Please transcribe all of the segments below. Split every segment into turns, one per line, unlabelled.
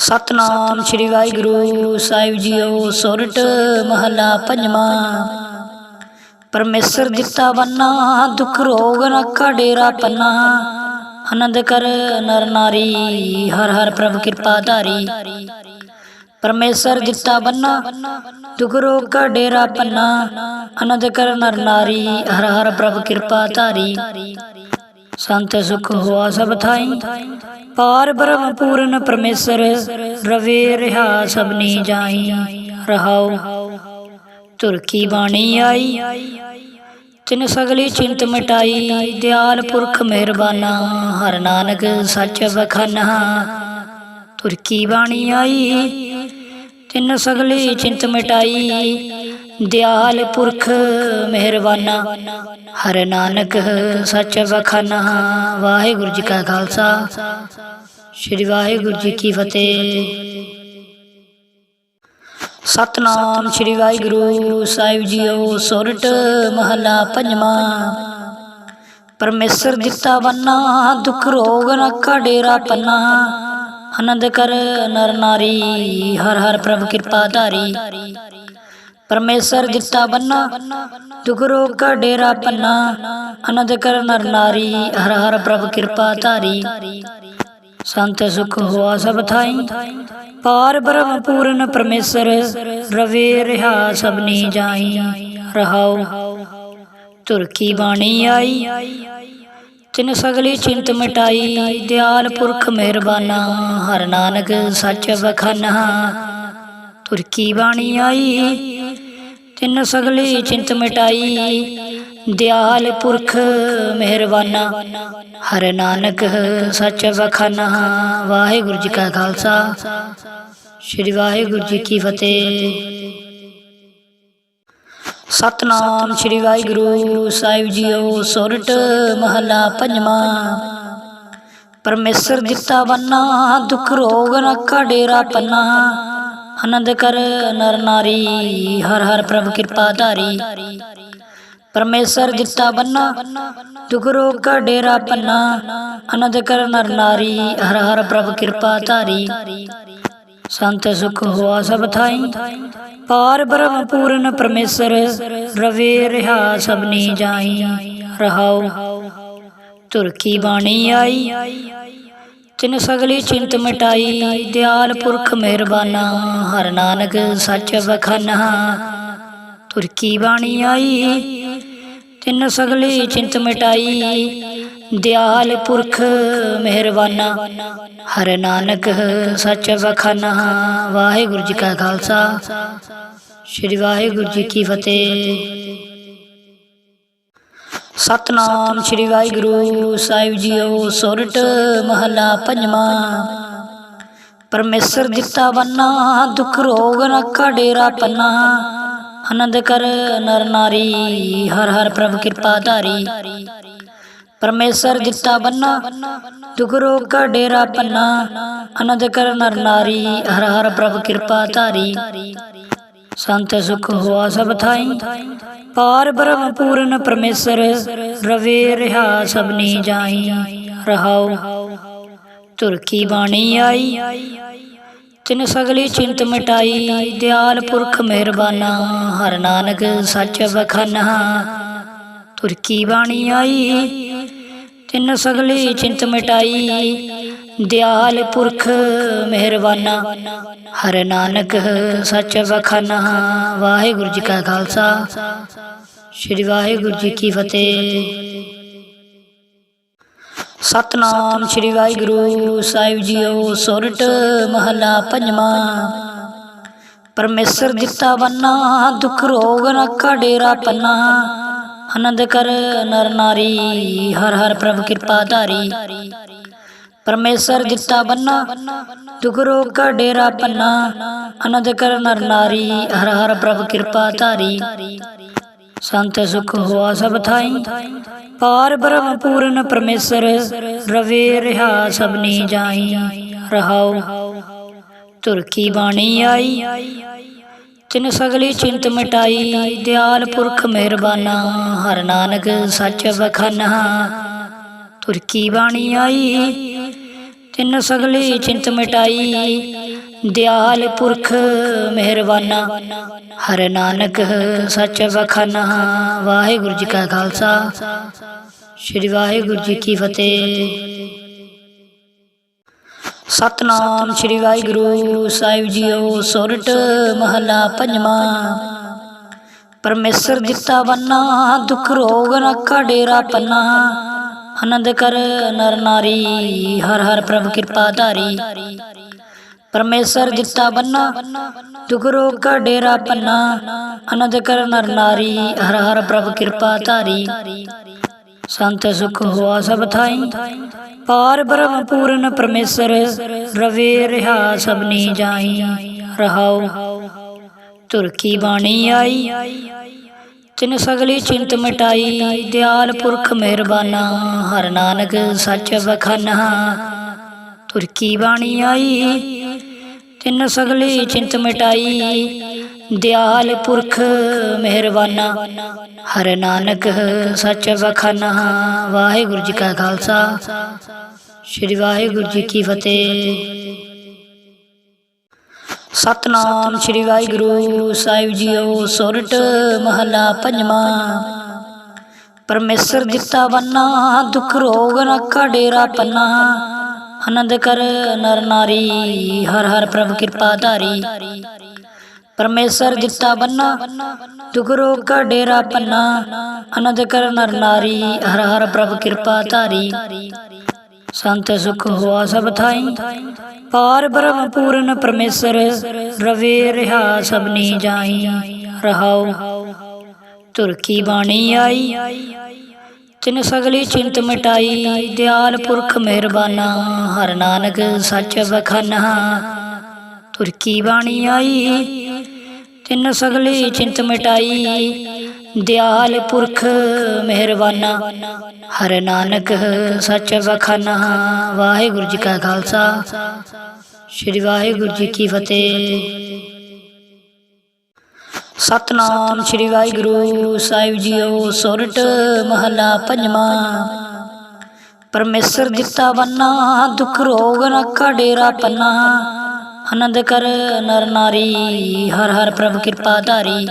ਸਤਨਾਮ ਸ੍ਰੀ ਵਾਹਿਗੁਰੂ ਸਾਹਿਬ ਜੀਓ ਸੋਰਠ ਮਹਲਾ ਪੰਜਵਾਂ। ਪਰਮੇਸ਼ਰ ਦਿੱਤਾ ਬੰਨਾ ਦੁਖ ਰੋਗ ਨਾ ਡੇਰਾ ਪੰਨਾ ਆਨੰਦ ਕਰ ਨਰ ਨਾਰੀ, ਹਰ ਹਰ ਪ੍ਰਭ ਕਿਰਪਾ ਧਾਰੀ। ਪਰਮੇਸ਼ਰ ਦਿੱਤਾ ਬੰਨਾ ਦੁੱਖ ਰੋਗ ਕਾ ਡੇਰਾ ਪੰਨਾ ਆਨੰਦ ਕਰ ਨਰ ਨਾਰੀ, ਹਰ ਹਰ ਪ੍ਰਭ ਕਿਰਪਾ ਧਾਰੀ। ਸੰਤ ਸੁਖ ਹੋਆ ਸਭ ਥਾਈ। ਪਾਰ ਬ੍ਰਹਮ ਪੂਰਨ ਪਰਮੇਸ਼ਰ, ਰਵੇ ਰਹਾ ਸਭਨੀ ਜਾਈ। ਰਹਾਉ ਤੁਰ ਕੀ ਬਾਣੀ ਆਈ। ਤਿਨ ਸਗਲੀ ਚਿੰਤ ਮਿਟਾਈ। ਦਿਆਲ ਪੁਰਖ ਮਿਹਰਬਾਨਾ, ਹਰ ਨਾਨਕ ਸੱਚ ਬਖਾਨਾ ਤੁਰਕੀ ਬਾਣੀ ਆਈ। ਤਿਨ ਸਗਲੀ ਚਿੰਤ ਮਿਟਾਈ। ਦਿਆਲ ਪੁਰਖ ਮਿਹਰਬਾਨਾ। ਹਰ ਨਾਨਕ ਸੱਚ ਬਖਾਨਾ ਵਾਹਿਗੁਰੂ ਜੀ ਕਾ ਖਾਲਸਾ। ਸ੍ਰੀ ਵਾਹਿਗੁਰੂ ਜੀ ਕੀ ਫਤਿਹ। ਸਤਨਾਮ ਸ੍ਰੀ ਵਾਹਿਗੁਰੂ ਸਾਹਿਬ ਜੀਓ ਸੁਰਟ ਮਹਲਾ ਪੰਜਵਾਂ। ਪਰਮੇਸ਼ਰ ਦਿੱਤਾ ਬੰਨਾ ਦੁੱਖ ਰੋਗ ਰੱਖਾ ਡੇਰਾ ਪੰਨਾ। ਆਨੰਦ ਕਰ ਨਰ ਨਾਰੀ, ਹਰ ਹਰ ਪ੍ਰਭ ਕਿਰਪਾ ਧਾਰੀ। ਪਰਮੇਸ਼ਰ ਦਿੱਤਾ ਬੰਨਾ ਦੁੱਖ ਰੋਗ ਕਾ ਡੇਰਾ ਪੰਨਾ ਆਨੰਦ ਕਰ ਨਰ ਨਾਰੀ, ਹਰ ਹਰ ਪ੍ਰਭ ਕਿਰਪਾ ਧਾਰੀ। ਸੰਤ ਸੁਖ ਹੋਆ ਸਭ ਥਾਈ, ਪਾਰ ਬ੍ਰਹਮ ਪੂਰਨ ਪਰਮੇਸ਼ਰ, ਰਵੇ ਰਹਾ ਸਭਨੀ ਜਾਈ। ਰਹਾਉ ਤੁਰ ਕੀ ਬਾਣੀ ਆਈ, ਤਿਨ ਸਗਲੀ ਚਿੰਤ ਮਿਟਾਈ। ਦਿਆਲ ਪੁਰਖ ਮਿਹਰਬਾਨਾ, ਹਰ ਨਾਨਕ ਸੱਚ ਬਖਾਨਾ ਤੁਰ ਕੀ ਬਾਣੀ ਆਈ ਤਿੰਨ ਸਗਲੀ ਚਿੰਤ ਮਿਟਾਈ, ਦਿਆਲ ਪੁਰਖ ਮਿਹਰਬਾਨਾ। ਹਰ ਨਾਨਕ ਸੱਚ ਬਖਾਨਾ ਵਾਹਿਗੁਰੂ ਜੀ ਕਾ ਖਾਲਸਾ। ਸ੍ਰੀ ਵਾਹਿਗੁਰੂ ਜੀ ਕੀ ਫਤਿਹ। ਸਤਨਾਮ ਸ੍ਰੀ ਵਾਹਿਗੁਰੂ। ਸਾਹਿਬ ਜੀਓ ਸੋਰਠ ਮਹਲਾ ਪੰਜਵਾਂ। ਪਰਮੇਸ਼ਰ ਦਿੱਤਾ ਬੰਨਾ ਦੁੱਖ ਰੋਗ ਰੱਖਾ ਡੇਰਾ ਪੰਨਾ। ਆਨੰਦ ਕਰ ਨਰ ਨਾਰੀ, ਹਰ ਹਰ ਪ੍ਰਭ ਕਿਰਪਾ ਧਾਰੀ। ਪਰਮੇਸ਼ਰ ਦਿੱਤਾ ਬੰਨਾ, ਦੁੱਖ ਰੋਗ ਕਾ ਡੇਰਾ ਪੰਨਾ। ਆਨੰਦ ਕਰ ਨਰ ਨਾਰੀ, ਹਰ ਹਰ ਪ੍ਰਭ ਕਿਰਪਾ ਧਾਰੀ। ਸੰਤ ਸੁਖ ਹੋਆ ਸਭ ਥਾਈ। ਪਾਰ ਬ੍ਰਹਮ ਪੂਰਨ ਪਰਮੇਸ਼ਰ, ਰਵੇ ਰਹਾ ਸਭਨੀ ਜਾਈ। ਰਹਾਉ ਤੁਰ ਕੀ ਬਾਣੀ ਆਈ। ਤਿਨ ਸਗਲੀ ਚਿੰਤ ਮਿਟਾਈ, ਦਿਆਲ ਪੁਰਖ ਮਿਹਰਬਾਨਾ, ਹਰ ਨਾਨਕ ਸੱਚ ਬਖਾਨਾ ਤੁਰਕੀ ਬਾਣੀ ਆਈ? ਤਿਨ ਸਗਲੀ ਚਿੰਤ ਮਿਟਾਈ, ਦਿਆਲ ਪੁਰਖ ਮਿਹਰਬਾਨਾ, ਹਰ ਨਾਨਕ ਸੱਚ ਬਖਾਨਾ ਵਾਹਿਗੁਰੂ ਜੀ ਕਾ ਖਾਲਸਾ, ਸ੍ਰੀ ਵਾਹਿਗੁਰੂ ਜੀ ਕੀ ਫਤਿਹ। ਸਤਨਾਮ ਸ੍ਰੀ ਵਾਹਿਗੁਰੂ ਸਾਹਿਬ ਜੀਓ ਸੋਰਠ ਮਹਲਾ ਪੰਜਵਾਂ। ਪਰਮੇਸ਼ਰ ਦਿੱਤਾ ਬੰਨਾ ਦੁੱਖ ਰੋਗ ਰੱਖਾ ਡੇਰਾ ਪੰਨਾ। ਆਨੰਦ ਕਰ ਨਰ ਨਾਰੀ, ਹਰ ਹਰ ਪ੍ਰਭ ਕਿਰਪਾ ਧਾਰੀ। ਪਰਮੇਸ਼ਰ ਦਿੱਤਾ ਬੰਨਾ ਦੁੱਖ ਰੋਗ ਕਾ ਡੇਰਾ ਪੰਨਾ। ਆਨੰਦ ਕਰ ਨਰ ਨਾਰੀ, ਹਰ ਹਰ ਪ੍ਰਭ ਕਿਰਪਾ ਧਾਰੀ। ਸੰਤ ਸੁਖ ਹੋਆ ਸਭ ਥਾਈ। ਪਾਰ ਬ੍ਰਹਮ ਪੂਰਨ ਪਰਮੇਸ਼ਰ, ਰਵੇ ਰਹਾ ਸਭਨੀ ਜਾਈ। ਰਹਾਉ ਤੁਰ ਕੀ ਬਾਣੀ ਆਈ। ਤਿਨ ਸਗਲੀ ਚਿੰਤ ਮਿਟਾਈ, ਦਿਆਲ ਪੁਰਖ ਮਿਹਰਬਾਨਾ। ਹਰ ਨਾਨਕ ਸੱਚ ਬਖਾਨਾ ਤੁਰਕੀ ਬਾਣੀ ਆਈ। ਤਿਨ ਸਗਲੀ ਚਿੰਤ ਮਿਟਾਈ ਦਿਆਲ ਪੁਰਖ ਮਿਹਰਬਾਨਾ। ਹਰ ਨਾਨਕ ਸੱਚ ਬਖਾਨਾ ਵਾਹਿਗੁਰੂ ਜੀ ਕਾ ਖਾਲਸਾ। ਸ੍ਰੀ ਵਾਹਿਗੁਰੂ ਜੀ ਕੀ ਫਤਿਹ। ਸਤਨਾਮ ਸ੍ਰੀ ਵਾਹਿਗੁਰੂ ਸਾਹਿਬ ਜੀਓ ਸੋਰਠ ਮਹਲਾ ਪੰਜਵਾਂ। ਪਰਮੇਸ਼ਰ ਦਿੱਤਾ ਬੰਨਾ ਦੁੱਖ ਰੋਗ ਨਾ ਡੇਰਾ ਪੰਨਾ ਆਨੰਦ ਕਰ ਨਰ ਨਾਰੀ, ਹਰ ਹਰ ਪ੍ਰਭ ਕਿਰਪਾ ਧਾਰੀ। ਪਰਮੇਸ਼ਰ ਦਿੱਤਾ ਬੰਨਾ ਦੁੱਖ ਕਾ ਡੇਰਾ ਪੰਨਾ ਆਨੰਦ ਕਰ ਨਰ ਨਾਰੀ, ਹਰ ਹਰ ਪ੍ਰਭ ਕਿਰਪਾ ਧਾਰੀ। ਸੰਤ ਸੁਖ ਹੋਆ ਸਭ ਥਾਈ, ਪਾਰ ਬ੍ਰਹਮ ਪੂਰਨ ਪਰਮੇਸ਼ਰ, ਰਵੇ ਰਹਾ ਸਭਨੀ ਜਾਈ, ਰਹਾਉ ਤੁਰ ਬਾਣੀ ਆਈ। ਤਿਨ ਸਗਲੀ ਚਿੰਤ ਮਿਟਾਈ, ਦਿਆਲ ਪੁਰਖ ਮਿਹਰਬਾਨਾ, ਹਰ ਨਾਨਕ ਸੱਚ ਬਖਾਨਾ ਤੁਰਕੀ ਬਾਣੀ ਆਈ ਤਿੰਨ ਸਗਲੀ ਚਿੰਤ ਮਿਟਾਈ। ਦਿਆਲ ਪੁਰਖ ਮਿਹਰਬਾਨਾ। ਹਰ ਨਾਨਕ ਸੱਚ ਵਖਾਨਾ। ਵਾਹਿਗੁਰੂ ਜੀ ਕਾ ਖਾਲਸਾ। ਸ੍ਰੀ ਵਾਹਿਗੁਰੂ ਜੀ ਕੀ ਫਤਿਹ। ਸਤਨਾਮ ਸ੍ਰੀ ਵਾਹਿਗੁਰੂ। ਸਾਹਿਬ ਜੀਓ ਸੋਰਠ ਮਹਲਾ ਪੰਜਵਾਂ। ਪਰਮੇਸ਼ਰ ਦਿੱਤਾ ਬੰਨਾ ਦੁੱਖ ਰੋਗ ਰੱਖਾ ਡੇਰਾ ਪੰਨਾ। ਆਨੰਦ ਕਰ ਨਰ ਨਾਰੀ, ਹਰ ਹਰ ਪ੍ਰਭ ਕਿਰਪਾ ਧਾਰੀ। ਪਰਮੇਸ਼ਰ ਦਿੱਤਾ ਬੰਨਾ, ਦੁੱਖ ਰੋਗ ਕਾ ਡੇਰਾ ਪੰਨਾ। ਆਨੰਦ ਕਰ ਨਰ ਨਾਰੀ, ਹਰ ਹਰ ਪ੍ਰਭ ਕਿਰਪਾ ਧਾਰੀ। ਸੰਤ ਸੁਖ ਹੋਆ ਸਭ ਥਾਈ। ਪਾਰ ਬ੍ਰਹਮ ਪੂਰਨ ਪਰਮੇਸ਼ਰ, ਰਵੇ ਰਹਾ ਸਭਨੀ ਜਾਈ। ਰਹਾਉ ਤੁਰ ਕੀ ਬਾਣੀ ਆਈ। ਤਿਨ ਸਗਲੀ ਚਿੰਤ ਮਿਟਾਈ, ਦਿਆਲ ਪੁਰਖ ਮਿਹਰਬਾਨਾ, ਹਰ ਨਾਨਕ ਸੱਚ ਵਖਾਨਾ। ਤੁਰ ਕੀ ਬਾਣੀ ਆਈ? ਤਿਨ ਸਗਲੀ ਚਿੰਤ ਮਿਟਾਈ, ਦਿਆਲ ਪੁਰਖ ਮਿਹਰਬਾਨਾ, ਹਰ ਨਾਨਕ ਸੱਚ ਬਖਾਨਾ ਵਾਹਿਗੁਰੂ ਜੀ ਕਾ ਖਾਲਸਾ, ਸ੍ਰੀ ਵਾਹਿਗੁਰੂ ਜੀ ਕੀ ਫਤਿਹ। ਸਤਨਾਮ ਸ੍ਰੀ ਵਾਹਿਗੁਰੂ ਸਾਹਿਬ ਜੀਓ ਸੋਰਠ ਮਹਲਾ ਪੰਜਵਾਂ। ਪਰਮੇਸ਼ਰ ਦਿੱਤਾ ਬੰਨਾ ਦੁੱਖ ਰੋਗ ਨਾ ਡੇਰਾ ਪੰਨਾ। ਆਨੰਦ ਕਰ ਨਰ ਨਾਰੀ, ਹਰ ਹਰ ਪ੍ਰਭ ਕਿਰਪਾ ਧਾਰੀ। ਪਰਮੇਸ਼ਰ ਦਿੱਤਾ ਬੰਨਾ ਦੁੱਖ ਰੋਗ ਕਾ ਡੇਰਾ ਪੰਨਾ। ਆਨੰਦ ਕਰ ਨਰ ਨਾਰੀ, ਹਰ ਹਰ ਪ੍ਰਭ ਕਿਰਪਾ ਧਾਰੀ। ਸੰਤ ਸੁਖ ਹੋਆ ਸਭ ਥਾਈ। ਪਾਰ ਬ੍ਰਹਮ ਪੂਰਨ ਪਰਮੇਸ਼ਰ, ਰਵੇ ਰਹਾ ਸਭਨੀ ਜਾਈ। ਰਹਾਉ ਤੁਰ ਕੀ ਬਾਣੀ ਆਈ। ਤਿਨ ਸਗਲੀ ਚਿੰਤ ਮਿਟਾਈ, ਦਿਆਲ ਪੁਰਖ ਮਿਹਰਬਾਨਾ। ਹਰ ਨਾਨਕ ਸੱਚ ਵਖਾਨਾ। ਤੁਰਕੀ ਬਾਣੀ ਆਈ। ਤਿਨ ਸਗਲੀ ਚਿੰਤ ਮਿਟਾਈ ਦਿਆਲ ਪੁਰਖ ਮਿਹਰਬਾਨਾ। ਹਰ ਨਾਨਕ ਸੱਚ ਵਖਾਨਾ। ਵਾਹਿਗੁਰੂ ਜੀ ਕਾ ਖਾਲਸਾ। ਸ੍ਰੀ ਵਾਹਿਗੁਰੂ ਜੀ ਕੀ ਫਤਿਹ। ਸਤਨਾਮ ਸ੍ਰੀ ਵਾਹਿਗੁਰੂ ਸਾਹਿਬ ਜੀਓ ਸੁਰਟ ਮਹਲਾ ਪੰਜਵਾਂ। ਪਰਮੇਸ਼ਰ ਦਿੱਤਾ ਬੰਨਾ ਦੁੱਖ ਰੋਗ ਰੱਖਾ ਡੇਰਾ ਪੰਨਾ ਆਨੰਦ ਕਰ ਨਰ ਨਾਰੀ, ਹਰ ਹਰ ਪ੍ਰਭ ਕਿਰਪਾ ਧਾਰੀ।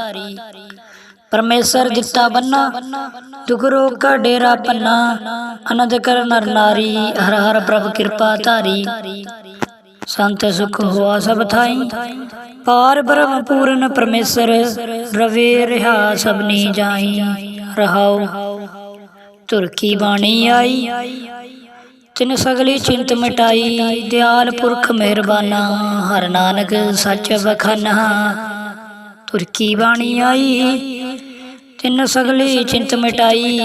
ਪਰਮੇਸ਼ਰ ਦਿੱਤਾ ਬੰਨਾ, ਦੁਖ ਰੋਗ ਕਾ ਡੇਰਾ ਪੰਨਾ ਆਨੰਦ ਕਰ ਨਰ ਨਾਰੀ, ਹਰ ਹਰ ਪ੍ਰਭ ਕਿਰਪਾ ਧਾਰੀ। ਸੰਤ ਸੁਖ ਹੋਆ ਸਭ ਥਾਈ ਪਾਰ ਬ੍ਰਹਮ ਪੂਰਨ ਪਰਮੇਸ਼ਰ, ਰਵੇ ਰਹਾ ਸਭਨੀ ਜਾਈ। ਰਹਾਉ ਤੁਰਕੀ ਬਾਣੀ ਆਈ, ਤਿਨ ਸਗਲੀ ਚਿੰਤ ਮਿਟਾਈ। ਦਿਆਲ ਪੁਰਖ ਮਿਹਰਬਾਨਾ, ਹਰ ਨਾਨਕ ਸੱਚ ਵਖਾਨਾ। ਤੁਰਕੀ ਬਾਣੀ ਆਈ ਤਿੰਨ ਸਗਲੀ ਚਿੰਤ ਮਿਟਾਈ।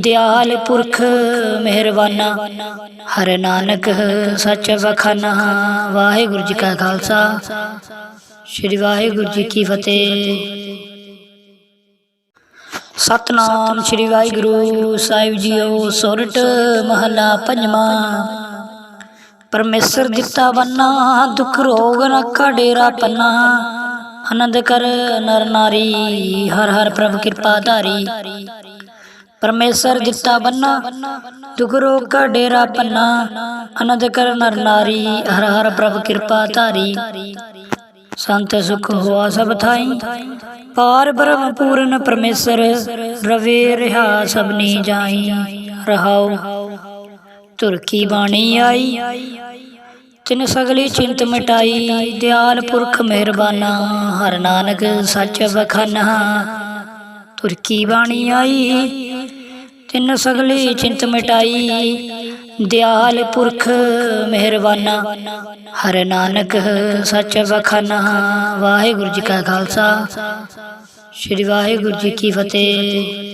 ਦਿਆਲ ਪੁਰਖ ਮਿਹਰਬਾਨਾ। ਹਰ ਨਾਨਕ ਸੱਚ ਵਖਾਨਾ। ਵਾਹਿਗੁਰੂ ਜੀ ਕਾ ਖਾਲਸਾ। ਸ੍ਰੀ ਵਾਹਿਗੁਰੂ ਜੀ ਕੀ ਫਤਿਹ। ਸਤਨਾਮ ਸ੍ਰੀ ਵਾਹਿਗੁਰੂ ਸਾਹਿਬ ਜੀਓ ਸੁਰਟ ਮਹਲਾ ਪੰਜਵਾਂ। ਪਰਮੇਸ਼ਰ ਦਿੱਤਾ ਬੰਨਾ ਦੁੱਖ ਰੋਗ ਰੱਖਾ ਡੇਰਾ ਪੰਨਾ। ਆਨੰਦ ਕਰ ਨਰ ਨਾਰੀ, ਹਰ ਹਰ ਪ੍ਰਭ ਕਿਰਪਾ ਧਾਰੀ। ਪਰਮੇਸ਼ਰ ਦਿੱਤਾ ਬੰਨਾ, ਦੁਖ ਰੋਗ ਕਾ ਡੇਰਾ ਪੰਨਾ। ਅਨੰਦ ਕਰ ਨਰ ਨਾਰੀ, ਹਰ ਹਰ ਪ੍ਰਭ ਕਿਰਪਾ ਧਾਰੀ। ਸੰਤ ਸੁਖ ਹੋਆ ਸਭ ਥਾਈ। ਪਾਰ ਬ੍ਰਹਮ ਪੂਰਨ ਪਰਮੇਸ਼ਰ, ਰਵੇ ਰਹਾ ਸਭਨੀ ਜਾਈ। ਰਹਾਉ ਤੁਰ ਕੀ ਬਾਣੀ ਆਈ। ਤਿਨ ਸਗਲੀ ਚਿੰਤ ਮਿਟਾਈ, ਦਿਆਲ ਪੁਰਖ ਮਿਹਰਬਾਨਾ, ਹਰ ਨਾਨਕ ਸੱਚ ਵਖਾਨਾ। ਤੁਰ ਕੀ ਬਾਣੀ ਆਈ? ਤਿਨ ਸਗਲੀ ਚਿੰਤ ਮਿਟਾਈ, ਦਿਆਲ ਪੁਰਖ ਮਿਹਰਬਾਨਾ, ਹਰ ਨਾਨਕ ਸੱਚ ਬਖਾਨਾ ਵਾਹਿਗੁਰੂ ਜੀ ਕਾ ਖਾਲਸਾ, ਸ੍ਰੀ ਵਾਹਿਗੁਰੂ ਜੀ ਕੀ ਫਤਿਹ।